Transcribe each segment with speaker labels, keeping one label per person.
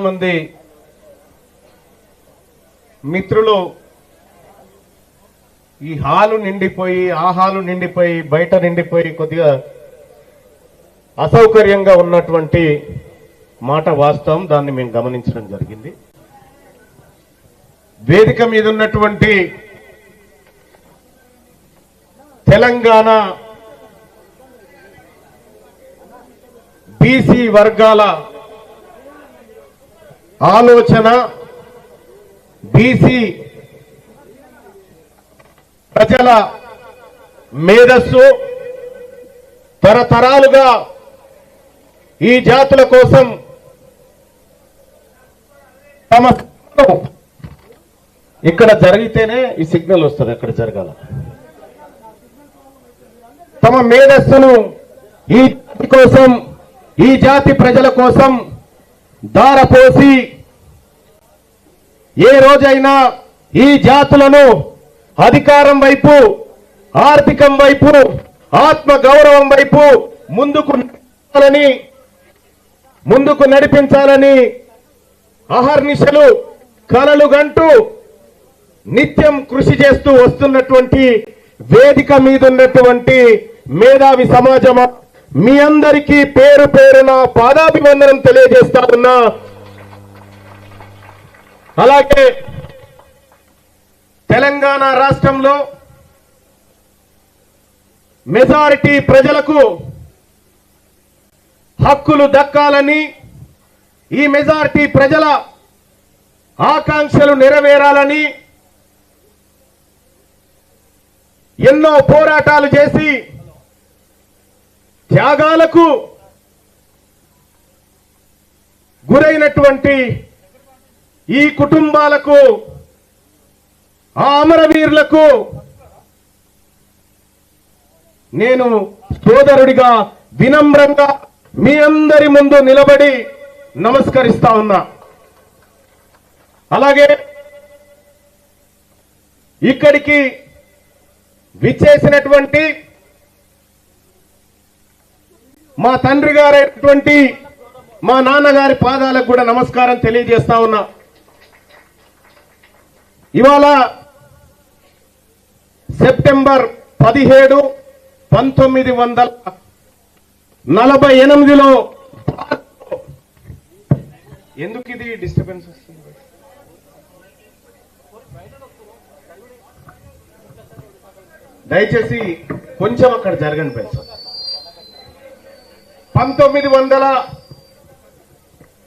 Speaker 1: చాలామంది మిత్రులు ఈ హాలు నిండిపోయి ఆ హాలు నిండిపోయి బయట నిండిపోయి కొద్దిగా అసౌకర్యంగా ఉన్నటువంటి మాట వాస్తవం. దాన్ని మేము గమనించడం జరిగింది. వేదిక మీద ఉన్నటువంటి తెలంగాణ బీసీ వర్గాల ఆలోచన బీసీ ప్రజల మేధస్సు తరతరాలుగా ఈ జాతుల కోసం తమ ఇక్కడ జరిగితేనే ఈ సిగ్నల్ వస్తుంది అక్కడ జరగాల. తమ మేధస్సును ఈ కోసం ఈ జాతి ప్రజల కోసం దారపోసి ఏ రోజైనా ఈ జాతులను అధికారం వైపు ఆర్థికం వైపు ఆత్మ గౌరవం వైపు ముందుకు నడిపించాలని ముందుకు నడిపించాలని అహర్నిశలు కలలు గంటూ నిత్యం కృషి చేస్తూ వస్తున్నటువంటి వేదిక మీద ఉన్నటువంటి మేధావి సమాజం మీ అందరికీ పేరు పేరున పాదాభివందనం తెలియజేస్తా ఉన్నా అలాగే తెలంగాణ రాష్ట్రంలో మెజారిటీ ప్రజలకు హక్కులు దక్కాలని ఈ మెజారిటీ ప్రజల ఆకాంక్షలు నెరవేరాలని ఎన్నో పోరాటాలు చేసి త్యాగాలకు గురైనటువంటి ఈ కుటుంబాలకు ఆ అమరవీరులకు నేను సోదరుడిగా వినమ్రంగా మీ అందరి ముందు నిలబడి నమస్కరిస్తా ఉన్నా. అలాగే ఇక్కడికి విచ్చేసినటువంటి మా తండ్రి గారైనటువంటి మా నాన్నగారి పాదాలకు కూడా నమస్కారం తెలియజేస్తా ఉన్నా. ఇవాళ సెప్టెంబర్ పదిహేడు పంతొమ్మిది వందల నలభై ఎనిమిదిలో ఎందుకు ఇది డిస్టర్బెన్స్ వస్తుంది? దయచేసి కొంచెం అక్కడ జరగండి పెంచు పంతొమ్మిది వందల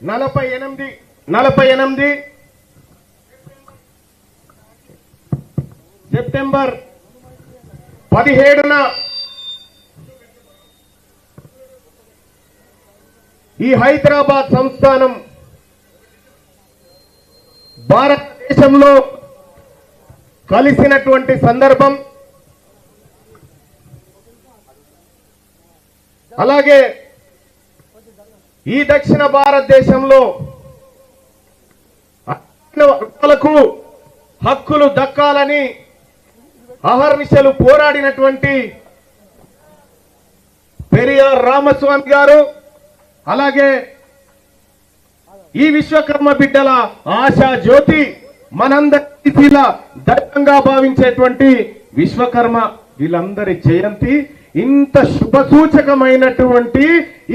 Speaker 1: నలభై ఎనిమిది నలభై ఎనిమిది సెప్టెంబర్ పదిహేడున ఈ హైదరాబాద్ సంస్థానం భారతదేశంలో కలిసినటువంటి సందర్భం. అలాగే ఈ దక్షిణ భారతదేశంలో వర్గాలకు హక్కులు దక్కాలని అహర్నిశలు పోరాడినటువంటి పెరియార్ రామస్వామి గారు అలాగే ఈ విశ్వకర్మ బిడ్డల ఆశా జ్యోతి మనందరి దట్టంగా భావించేటువంటి విశ్వకర్మ వీళ్ళందరి జయంతి. ఇంత శుభ సూచకమైనటువంటి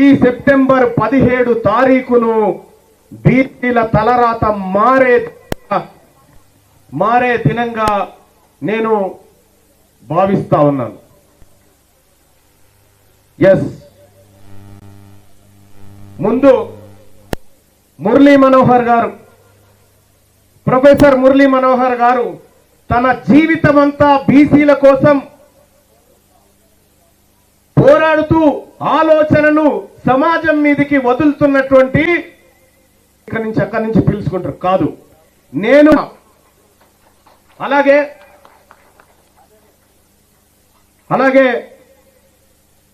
Speaker 1: ఈ సెప్టెంబర్ పదిహేడు తారీఖును బీసీల తలరాత మారే మారే దినంగా నేను భావిస్తా ఉన్నాను. ఎస్ ముందు మురళీ మనోహర్ గారు ప్రొఫెసర్ మురళీ మనోహర్ గారు తన జీవితమంతా బీసీల కోసం పోరాడుతూ ఆలోచనను సమాజం మీదకి వదులుతున్నటువంటి ఇక్కడి నుంచి అక్కడి నుంచి పిలుచుకుంటారు. కాదు. నేను అలాగే అలాగే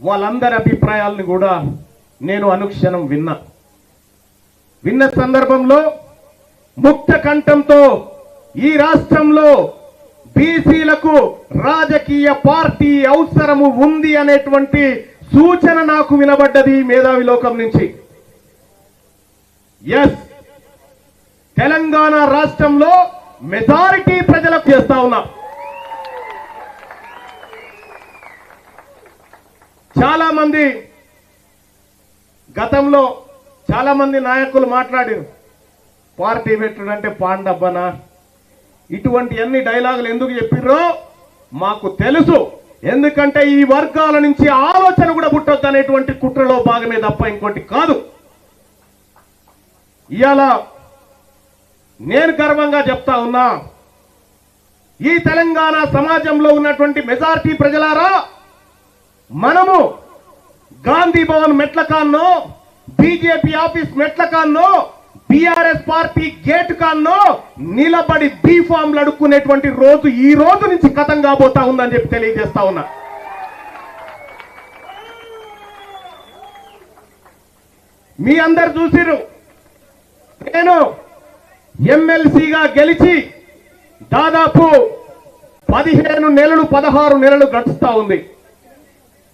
Speaker 1: వాళ్ళందరి అభిప్రాయాలను కూడా నేను అనుక్షణం విన్నా. విన్న సందర్భంలో ముక్త కంఠంతో ఈ రాష్ట్రంలో బీసీలకు రాజకీయ పార్టీ అవసరము ఉంది అనేటువంటి సూచన నాకు వినబడ్డది మేధావి లోకం నుంచి. ఎస్ తెలంగాణ రాష్ట్రంలో మెజారిటీ ప్రజలకు చేస్తా ఉన్నా. చాలా మంది గతంలో చాలా మంది నాయకులు మాట్లాడారు. పార్టీ పెట్టుడంటే పాండబ్బనా? ఇటువంటి అన్ని డైలాగులు ఎందుకు చెప్పిర్రో మాకు తెలుసు. ఎందుకంటే ఈ వర్గాల నుంచి ఆలోచన కూడా పుట్టొద్దు అనేటువంటి కుట్రలో భాగమే తప్ప ఇంకోటి కాదు. ఇవాళ నేను గర్వంగా చెప్తా ఉన్నా ఈ తెలంగాణ సమాజంలో ఉన్నటువంటి మెజార్టీ ప్రజలారా మనము గాంధీ భవన్ మెట్ల కాన్నో బీజేపీ ఆఫీస్ మెట్ల కాన్నో బీఆర్ఎస్ పార్టీ గేట్ కాల్లో నిలబడి బీ ఫామ్లు అడుక్కునేటువంటి రోజు ఈ రోజు నుంచి కథం కాబోతా ఉందని చెప్పి తెలియజేస్తా ఉన్నా. మీ అందరు చూసిరు నేను ఎమ్మెల్సీగా గెలిచి దాదాపు పదిహేను నెలలు పదహారు నెలలు గడుస్తా ఉంది.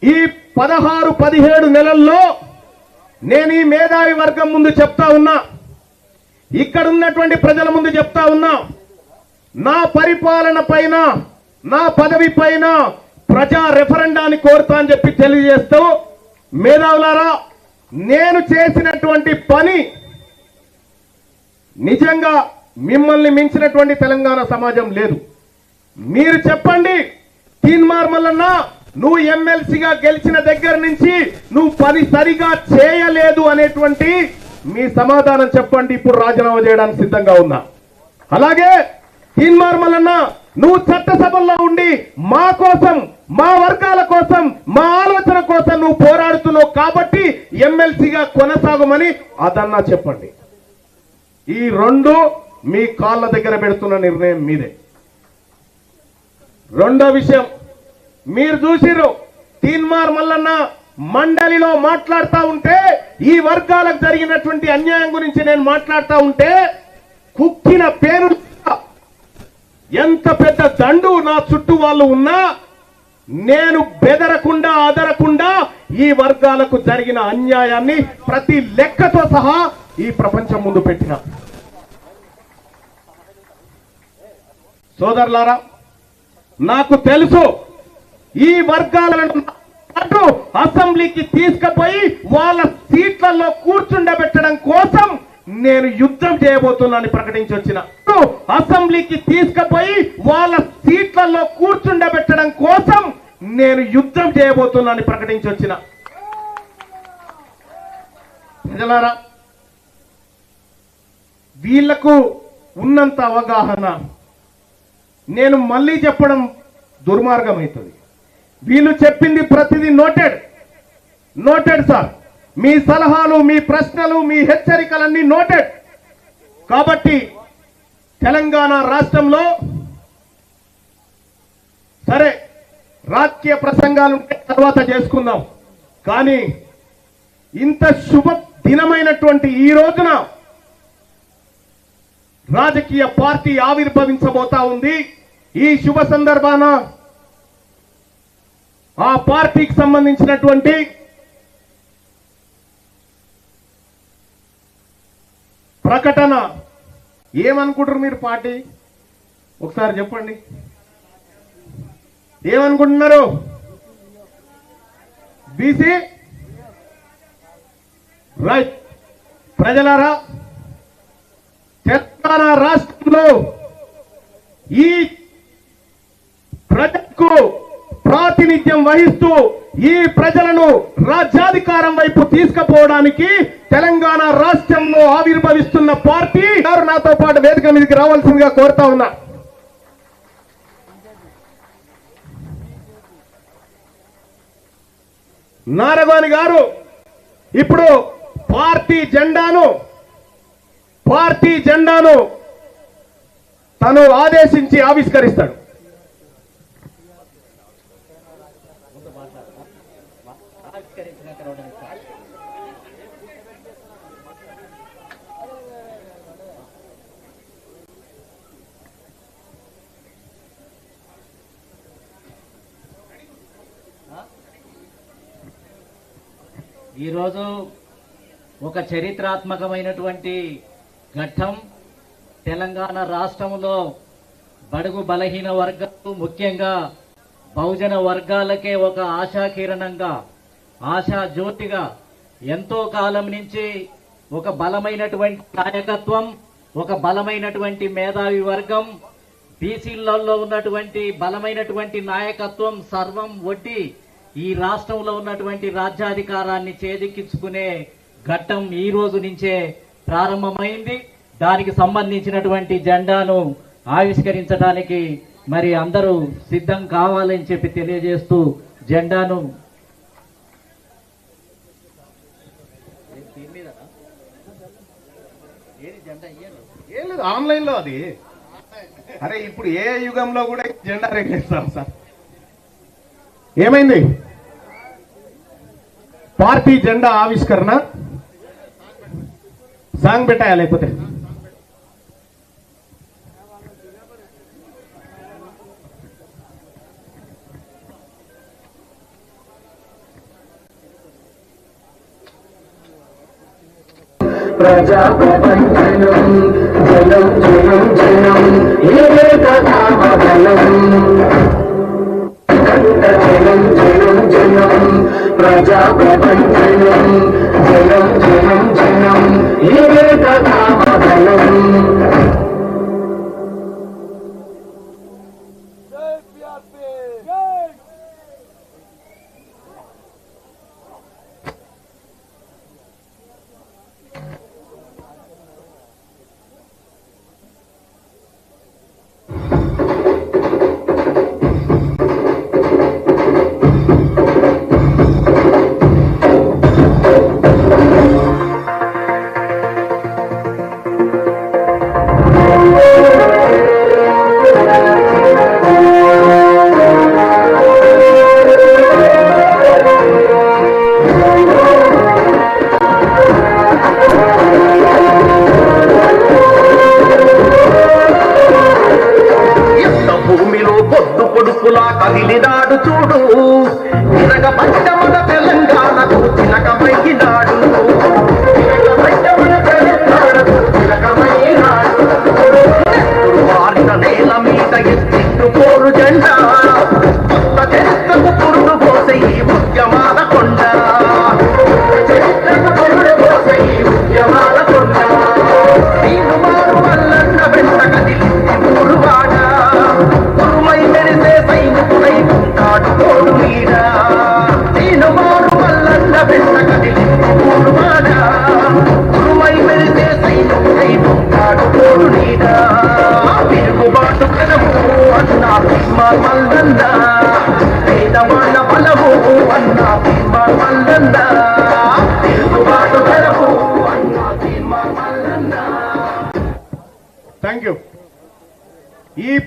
Speaker 1: ఈ పదహారు పదిహేడు నెలల్లో నేను ఈ మేధావి వర్గం ముందు చెప్తా ఉన్నా. ఇక్కడ ఉన్నటువంటి ప్రజల ముందు చెప్తా ఉన్నా నా పరిపాలన పైన నా పదవి పైన ప్రజా రెఫరెండాన్ని కోరుతా అని చెప్పి తెలియజేస్తూ మేధావులారా నేను చేసినటువంటి పని నిజంగా మిమ్మల్ని మించినటువంటి తెలంగాణ సమాజం లేదు. మీరు చెప్పండి తీన్మార్ మల్లన్న నువ్వు ఎమ్మెల్సీగా గెలిచిన దగ్గర నుంచి నువ్వు పని సరిగా చేయలేదు అనేటువంటి మీ సమాధానం చెప్పండి ఇప్పుడు రాజీనామా చేయడానికి సిద్ధంగా ఉన్నా. అలాగే తీన్మార్ మల్లన్న నువ్వు చట్టసభల్లో ఉండి మా కోసం మా వర్గాల కోసం మా ఆలోచన కోసం నువ్వు పోరాడుతున్నావు కాబట్టి ఎమ్మెల్సీగా కొనసాగమని అదన్నా చెప్పండి. ఈ రెండు మీ కాళ్ళ దగ్గర పెడుతున్న నిర్ణయం మీదే. రెండో విషయం మీరు చూసిరు తీన్మార్ మల్లన్న మండలిలో మాట్లాడుతూ ఉంటే ఈ వర్గాలకు జరిగినటువంటి అన్యాయం గురించి నేను మాట్లాడుతూ ఉంటే కుక్కిన పేరు ఎంత పెద్ద దండు నా చుట్టూ వాళ్ళు ఉన్నా నేను బెదరకుండా అదరకుండా ఈ వర్గాలకు జరిగిన అన్యాయాన్ని ప్రతి లెక్కతో సహా ఈ ప్రపంచం ముందు పెట్టిన. సోదరులారా నాకు తెలుసు ఈ వర్గాలను అటు అసెంబ్లీకి తీసుకుపోయి వాళ్ళ సీట్లలో కూర్చుండబెట్టడం కోసం నేను యుద్ధం చేయబోతున్నాను ప్రకటించి వచ్చిన. అసెంబ్లీకి తీసుకుపోయి వాళ్ళ సీట్లలో కూర్చుండబెట్టడం కోసం నేను యుద్ధం చేయబోతున్నాను ప్రకటించి వచ్చిన. ప్రజలారా వీళ్ళకు ఉన్నంత అవగాహన. నేను మళ్ళీ చెప్పడం దుర్మార్గం అవుతుంది వీళ్ళు చెప్పింది ప్రతిదీ నోటెడ్. Noted sir. మీ సలహాలు మీ ప్రశ్నలు మీ హెచ్చరికలన్నీ నోటెడ్. కాబట్టి తెలంగాణ రాష్ట్రంలో సరే రాజకీయ ప్రసంగాలు ఉంటే తర్వాత చేసుకుందాం. కానీ ఇంత శుభ దినమైనటువంటి ఈ రోజున రాజకీయ పార్టీ ఆవిర్భవించబోతా ఉంది. ఈ శుభ సందర్భాన ఆ పార్టీకి సంబంధించినటువంటి ప్రకటన ఏమనుకుంటారు మీరు పార్టీ? ఒకసారి చెప్పండి. ఏమనుకుంటున్నారు? బీసీ? రైట్. ప్రజలారా తెలంగాణ రాష్ట్రంలో ఈ ప్రజకు ప్రాతినిధ్యం వహిస్తూ ఈ ప్రజలను రాజ్యాధికారం వైపు తీసుకుపోవడానికి తెలంగాణ రాష్ట్రంలో ఆవిర్భవిస్తున్న పార్టీ గారు నాతో పాటు వేదిక మీదకి రావాల్సిందిగా కోరుతా ఉన్నా. నారగోని గారు ఇప్పుడు పార్టీ జెండాను పార్టీ జెండాను తను ఆదేశించి ఆవిష్కరిస్తాడు.
Speaker 2: ఈరోజు ఒక చరిత్రాత్మకమైనటువంటి ఘట్టం తెలంగాణ రాష్ట్రంలో బడుగు బలహీన వర్గాలు ముఖ్యంగా బహుజన వర్గాలకే ఒక ఆశాకిరణంగా ఆశా జ్యోతిగా ఎంతో కాలం నుంచి ఒక బలమైనటువంటి నాయకత్వం ఒక బలమైనటువంటి మేధావి వర్గం బీసీలలో ఉన్నటువంటి బలమైనటువంటి నాయకత్వం సర్వం ఒడ్డి ఈ రాష్ట్రంలో ఉన్నటువంటి రాజ్యాధికారాన్ని చేజిక్కించుకునే ఘట్టం ఈ రోజు నుంచే ప్రారంభమైంది. దానికి సంబంధించినటువంటి జెండాను ఆవిష్కరించడానికి మరి అందరూ సిద్ధం కావాలని చెప్పి తెలియజేస్తూ జెండాను
Speaker 1: ఆన్లైన్లో అది. అరే ఇప్పుడు ఏ యుగంలో కూడా జెండా రెగ్లేస్తాం సార్. ఏమైంది? పార్టీ జెండా ఆవిష్కరణ సాంగ్ పెట్టాయా లేకపోతే
Speaker 3: ప్రజా ప్రపంచనం జనం జనం జనం ఏదే కథామగనం కంట జనం జనం జనం ప్రజా ప్రపంచనం జనం జనం జనం ఏదే కథామగనం
Speaker 4: పొడుపులా చూడు. తిరగ పంచమన తెలంగాణకు తిలకమయ్యినాడు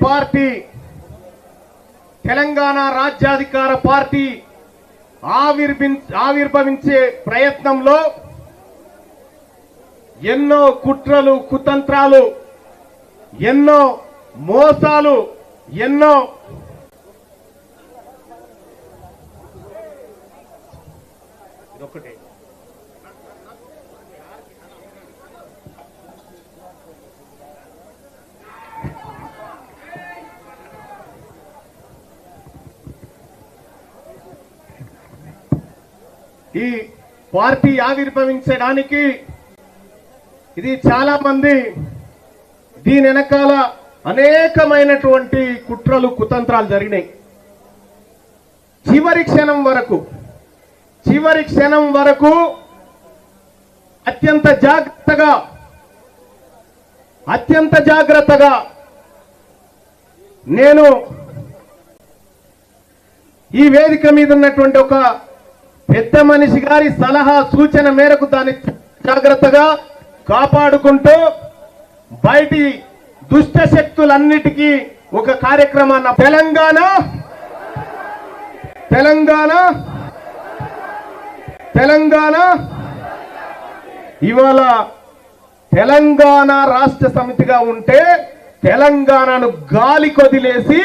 Speaker 1: పార్టీ తెలంగాణ రాజ్యాధికార పార్టీ ఆవిర్భి ఆవిర్భవించే ప్రయత్నంలో ఎన్నో కుట్రలు కుతంత్రాలు ఎన్నో మోసాలు ఎన్నో ఈ పార్టీ ఆవిర్భవించడానికి ఇది చాలా మంది దీని వెనకాల అనేకమైనటువంటి కుట్రలు కుతంత్రాలు జరిగినాయి. చివరి క్షణం వరకు చివరి క్షణం వరకు అత్యంత జాగ్రత్తగా అత్యంత జాగ్రత్తగా నేను ఈ వేదిక మీద ఉన్నటువంటి ఒక పెద్ద మనిషి గారి సలహా సూచన మేరకు దాన్ని జాగ్రత్తగా కాపాడుకుంటూ బయటి దుష్ట శక్తులన్నిటికీ ఒక కార్యక్రమాన్ని తెలంగాణ తెలంగాణ తెలంగాణ. ఇవాళ తెలంగాణ రాష్ట్ర సమితిగా ఉంటే తెలంగాణను గాలి కొదిలేసి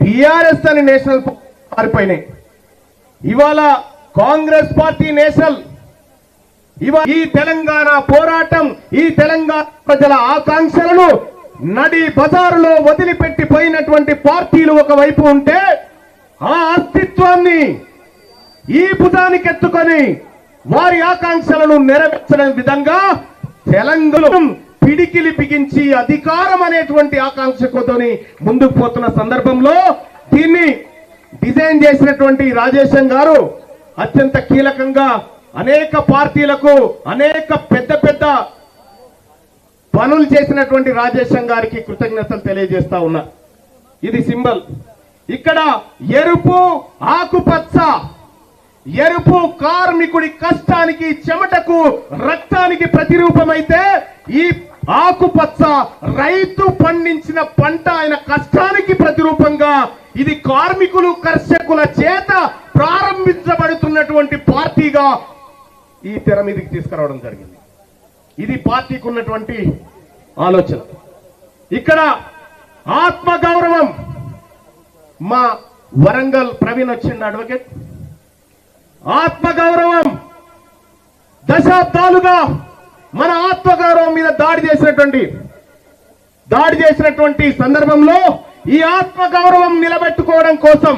Speaker 1: బీఆర్ఎస్ అని నేషనల్ పార్టీ మారిపోయినాయి. ఇవాళ కాంగ్రెస్ పార్టీ నేషనల్. ఇవ ఈ తెలంగాణ పోరాటం ఈ తెలంగాణ ప్రజల ఆకాంక్షలను నడి బజారులో వదిలిపెట్టి పోయినటువంటి పార్టీలు ఒకవైపు ఉంటే ఆ అస్తిత్వాన్ని ఈ భుజానికి వారి ఆకాంక్షలను నెరవేర్చడం విధంగా తెలంగాణ పిడికిలి బిగించి అధికారం అనేటువంటి ఆకాంక్షతోని ముందుకు పోతున్న సందర్భంలో దీన్ని డిజైన్ చేసినటువంటి రాజేశం గారు అత్యంత కీలకంగా అనేక పార్టీలకు అనేక పెద్ద పెద్ద పనులు చేసినటువంటి రాజేశం గారికి కృతజ్ఞతలు తెలియజేస్తా ఉన్నా. ఇది సింబల్. ఇక్కడ ఎరుపు ఆకుపచ్చ ఎరుపు కార్మికుడి కష్టానికి చెమటకు రక్తానికి ప్రతిరూపమైతే ఈ ఆకుపచ్చ రైతు పండించిన పంట ఆయన కష్టానికి ప్రతిరూపంగా ఇది కార్మికులు కర్షకుల చేత ప్రారంభించబడుతున్నటువంటి పార్టీగా ఈ తెర మీదకి తీసుకురావడం జరిగింది. ఇది పార్టీకి ఉన్నటువంటి ఆలోచన. ఇక్కడ ఆత్మగౌరవం మా వరంగల్ ప్రవీణ్ వచ్చింది అడ్వకేట్. ఆత్మగౌరవం దశాబ్దాలుగా మన ఆత్మగౌరవం మీద దాడి చేసినటువంటి దాడి చేసినటువంటి సందర్భంలో ఈ ఆత్మగౌరవం నిలబెట్టుకోవడం కోసం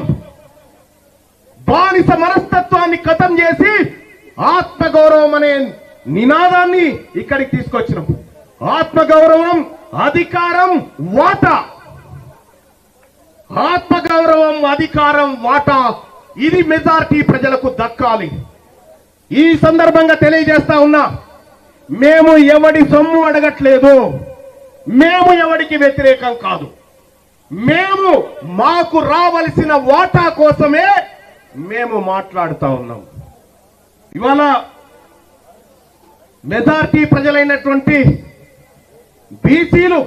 Speaker 1: బానిస మనస్తత్వాన్ని కథం చేసి ఆత్మగౌరవం అనే నినాదాన్ని ఇక్కడికి తీసుకొచ్చినాం. ఆత్మగౌరవం అధికారం వాటా. ఆత్మగౌరవం అధికారం వాటా ఇది మెజార్టీ ప్రజలకు దక్కాలి. ఈ సందర్భంగా తెలియజేస్తా ఉన్నా మేము ఎవడి సొమ్ము అడగట్లేదు. మేము ఎవడికి వ్యతిరేకం కాదు. మేము మాకు రావలసిన వాటా కోసమే మేము మాట్లాడుతా ఉన్నాం. ఇవాళ మెజార్టీ ప్రజలైనటువంటి బీసీలు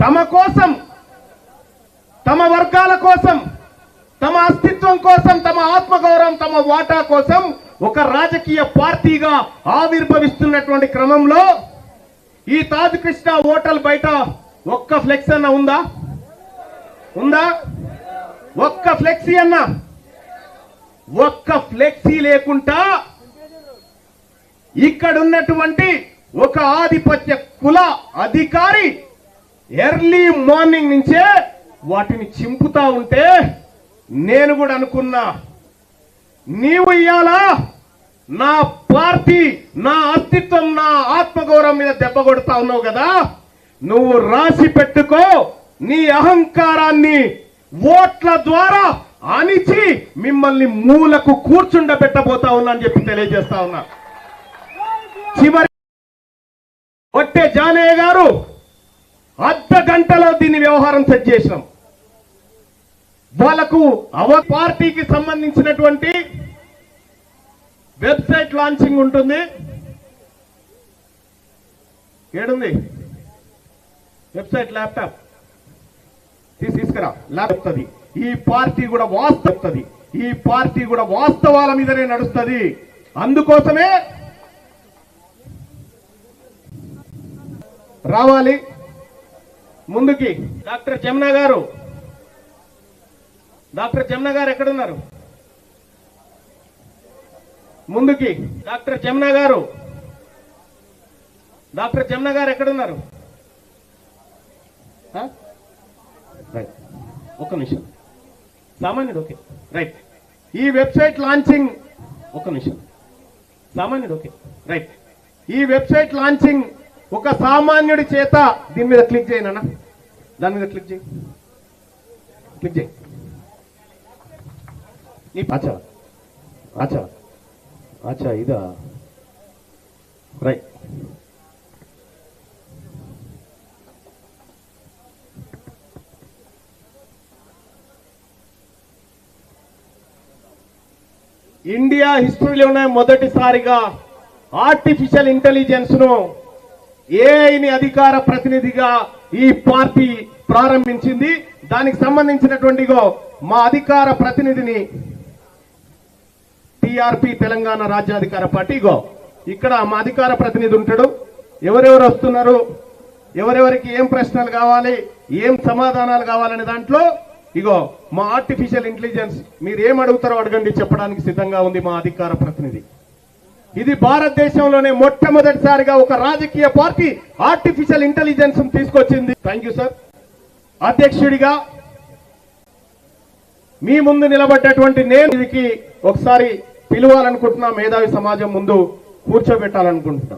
Speaker 1: తమ కోసం తమ వర్గాల కోసం తమ అస్తిత్వం కోసం తమ ఆత్మగౌరవం తమ వాటా కోసం ఒక రాజకీయ పార్టీగా ఆవిర్భవిస్తున్నటువంటి క్రమంలో ఈ తాజ్ కృష్ణ హోటల్ బయట ఒక్క ఫ్లెక్స్ అన్న ఉందా? ఉందా? ఒక్క ఫ్లెక్సీ అన్నా. ఒక్క ఫ్లెక్సీ లేకుండా ఇక్కడ ఉన్నటువంటి ఒక ఆధిపత్య కుల అధికారి ఎర్లీ మార్నింగ్ నుంచే వాటిని చింపుతా ఉంటే నేను కూడా అనుకున్నా. నీవు ఇయ్యాలా? నా పార్టీ నా అస్తిత్వం నా ఆత్మగౌరవం మీద దెబ్బ కొడతా ఉన్నావు కదా. నువ్వు రాసి పెట్టుకో. నీ అహంకారాన్ని ఓట్ల ద్వారా అణిచి మిమ్మల్ని మూలకు కూర్చుండబెట్టబోతా ఉన్నా అని చెప్పి తెలియజేస్తా ఉన్నా. చివరి ఒట్టే జానయ్య గారు అర్ధ గంటలో దీన్ని వ్యవహారం సెట్ చేసినాం. వాళ్ళకు అవ పార్టీకి సంబంధించినటువంటి వెబ్సైట్ లాంచింగ్ ఉంటుంది. ఏడుంది? Website laptop. తీసుకురా. ల్యాప్టాప్ ఈ పార్టీ కూడా వాస్తవుతుంది ఈ పార్టీ కూడా వాస్తవాల మీదనే నడుస్తుంది. అందుకోసమే రావాలి. ముందుకి. డాక్టర్ జమున గారు. డాక్టర్ జమున గారు ఎక్కడున్నారు? ముందుకి. డాక్టర్ జమున గారు. డాక్టర్ జమున గారు ఎక్కడున్నారు? రైట్ ఒక నిమిషం. సామాన్యుడు ఓకే. రైట్ ఈ వెబ్సైట్ లాంచింగ్ ఒక నిమిషం. సామాన్యుడు ఓకే. రైట్ ఈ వెబ్సైట్ లాంచింగ్ ఒక సామాన్యుడి చేత దీని మీద క్లిక్ చేయనన్నా దాని మీద క్లిక్ చేయి. క్లిక్ చేయి. నీ అచ్చా అచ్చా అచ్చా ఇదా. రైట్ ఇండియా హిస్టరీలోనే మొదటిసారిగా ఆర్టిఫిషియల్ ఇంటెలిజెన్స్ను ఏఐని అధికార ప్రతినిధిగా ఈ పార్టీ ప్రారంభించింది. దానికి సంబంధించినటువంటిగో మా అధికార ప్రతినిధిని టిఆర్పి తెలంగాణ రాజ్యాధికార పార్టీగో ఇక్కడ మా అధికార ప్రతినిధి ఉంటాడు. ఎవరెవరు వస్తున్నారు? ఎవరెవరికి ఏం ప్రశ్నలు కావాలి? ఏం సమాధానాలు కావాలనే దాంట్లో ఇగో మా ఆర్టిఫిషియల్ ఇంటెలిజెన్స్ మీరు ఏం అడుగుతారో అడగండి చెప్పడానికి సిద్ధంగా ఉంది మా అధికార ప్రతినిధి. ఇది భారతదేశంలోనే మొట్టమొదటిసారిగా ఒక రాజకీయ పార్టీ ఆర్టిఫిషియల్ ఇంటెలిజెన్స్ తీసుకొచ్చింది. థ్యాంక్ యూ సార్ అధ్యక్షుడిగా మీ ముందు నిలబడ్డటువంటి నేను దీనికి ఒకసారి పిలవాలనుకుంటున్నా మేధావి సమాజం ముందు కూర్చోబెట్టాలనుకుంటున్నా.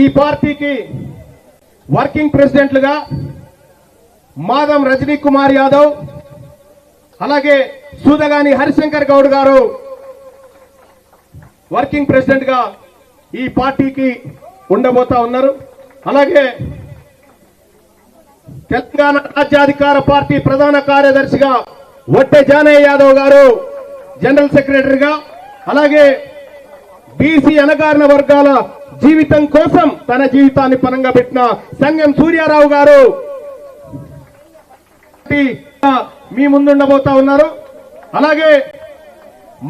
Speaker 1: ఈ పార్టీకి వర్కింగ్ ప్రెసిడెంట్లుగా మాదం రజనీ కుమార్ యాదవ్ అలాగే సూదగాని హరిశంకర్ గౌడ్ గారు వర్కింగ్ ప్రెసిడెంట్గా ఈ పార్టీకి ఉండబోతా ఉన్నారు. అలాగే తెలంగాణ రాజ్యాధికార పార్టీ ప్రధాన కార్యదర్శిగా వట్టె జానయ్య యాదవ్ గారు జనరల్ సెక్రటరీగా అలాగే బీసీ అణగారిన వర్గాల జీవితం కోసం తన జీవితాన్ని పనంగా పెట్టిన సంగం సూర్యారావు గారు. మీ ముందుండబోతా ఉన్నారు. అలాగే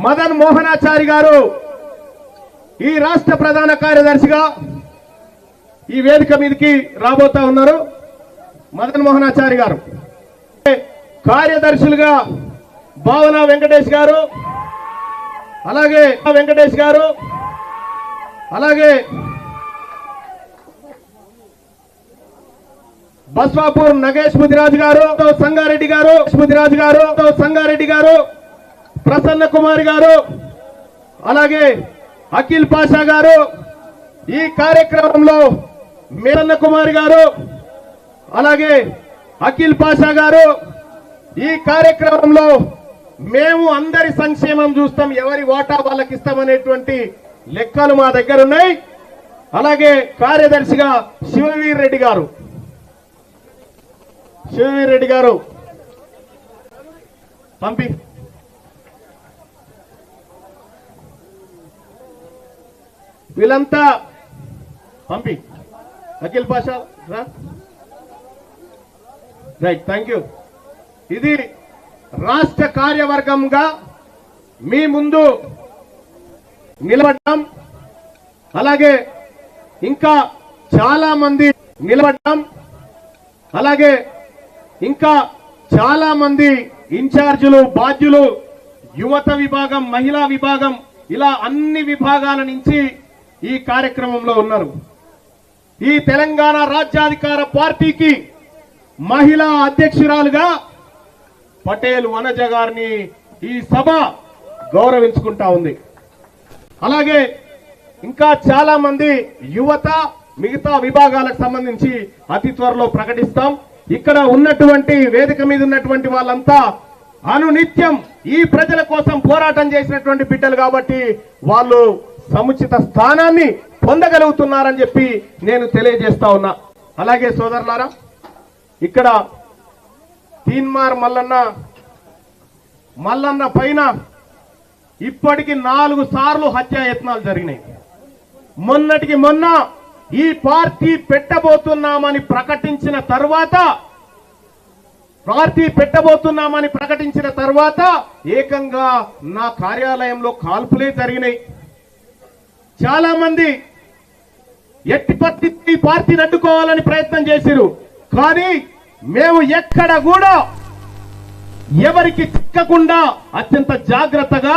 Speaker 1: మదన్ మోహనాచారి గారు ఈ రాష్ట్ర ప్రధాన కార్యదర్శిగా ఈ వేదిక మీదకి రాబోతా ఉన్నారు. మదన్ మోహనాచారి గారు. కార్యదర్శులుగా భావన వెంకటేష్ గారు. అలాగే వెంకటేష్ గారు. అలాగే బస్వాపూర్ నగేష్ ముదిరాజు గారు సంగారెడ్డి గారు ముదిరాజు గారు సంగారెడ్డి గారు ప్రసన్న కుమార్ గారు అలాగే అఖిల్ పాషా గారు ఈ కార్యక్రమంలో మేరన్న కుమార్ గారు అలాగే అఖిల్ పాషా గారు ఈ కార్యక్రమంలో మేము అందరి సంక్షేమం చూస్తాం ఎవరి వాటా వాళ్ళకి ఇస్తామనేటువంటి లెక్కలు మా దగ్గర ఉన్నాయి. అలాగే కార్యదర్శిగా శివవీర్ రెడ్డి గారు. శివవీర్ రెడ్డి గారు పంపి. వీళ్ళంతా పంపి. అఖిల్ పాషా రా. రైట్ థ్యాంక్ యూ ఇది రాష్ట్ర కార్యవర్గంగా మీ ముందు నిలబడ్డాం. అలాగే ఇంకా చాలా మంది నిలబడ్డాం. అలాగే ఇంకా చాలా మంది ఇన్ఛార్జీలు బాధ్యులు యువత విభాగం మహిళా విభాగం ఇలా అన్ని విభాగాల నుంచి ఈ కార్యక్రమంలో ఉన్నారు. ఈ తెలంగాణ రాజ్యాధికార పార్టీకి మహిళా అధ్యక్షురాలుగా పటేల్ వనజ గారిని ఈ సభ గౌరవించుకుంటా ఉంది. అలాగే ఇంకా చాలా మంది యువత మిగతా విభాగాలకు సంబంధించి అతి త్వరలో ప్రకటిస్తాం. ఇక్కడ ఉన్నటువంటి వేదిక మీద ఉన్నటువంటి వాళ్ళంతా అనునిత్యం ఈ ప్రజల కోసం పోరాటం చేసినటువంటి బిడ్డలు కాబట్టి వాళ్ళు సముచిత స్థానాన్ని పొందగలుగుతున్నారని చెప్పి నేను తెలియజేస్తా ఉన్నా. అలాగే సోదరులారా ఇక్కడ తీన్మార్ మల్లన్న మల్లన్న పైన ఇప్పటికి నాలుగు సార్లు హత్యాయత్నాలు జరిగినాయి. మొన్నటికి మొన్న ఈ పార్టీ పెట్టబోతున్నామని ప్రకటించిన తర్వాత పార్టీ పెట్టబోతున్నామని ప్రకటించిన తర్వాత ఏకంగా నా కార్యాలయంలో కాల్పులే జరిగినాయి. చాలా మంది ఎట్టి పరిస్థితి ఈ పార్టీని అడ్డుకోవాలని ప్రయత్నం చేసిరు. కానీ మేము ఎక్కడ కూడా ఎవరికి చిక్కకుండా అత్యంత జాగ్రత్తగా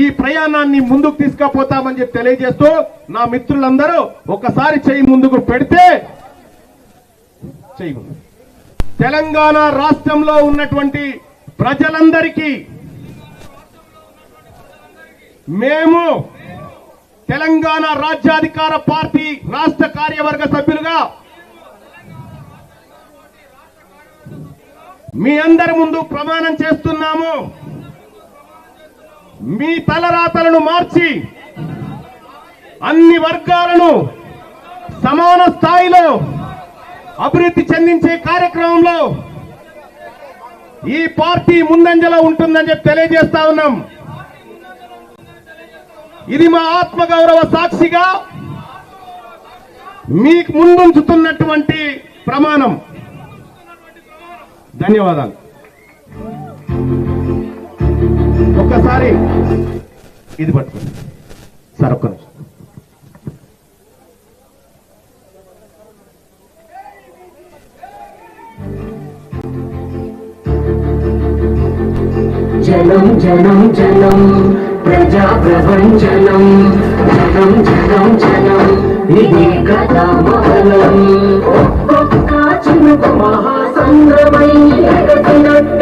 Speaker 1: ఈ ప్రయాణాన్ని ముందుకు తీసుకుపోతామని చెప్పి తెలియజేస్తూ నా మిత్రులందరూ ఒకసారి చేయి ముందుకు పెడితే చేయి తెలంగాణ రాష్ట్రంలో ఉన్నటువంటి ప్రజలందరికీ మేము తెలంగాణ రాజ్యాధికార పార్టీ రాష్ట్ర కార్యవర్గ సభ్యులుగా మీ అందరి ముందు ప్రమాణం చేస్తున్నాము. మీ తలరాతలను మార్చి అన్ని వర్గాలను సమాన స్థాయిలో అభివృద్ధి చెందించే కార్యక్రమంలో ఈ పార్టీ ముందంజలో ఉంటుందని చెప్పి తెలియజేస్తా ఉన్నాం. ఇది మా ఆత్మగౌరవ సాక్షిగా మీకు ముందుంచుతున్నటువంటి ప్రమాణం. ధన్యవాదాలు. ఒక్కసారి ఇది పట్టుకోండి సార్ ఒక్క నిమిషం.
Speaker 4: జనం జనం జనం ప్రజా ప్రపంచనం జనం జనం జనం ఇది కథా మహలం. ఒక్కొక్క చినుకు మహాసంద్రమై ఎగసినట్టు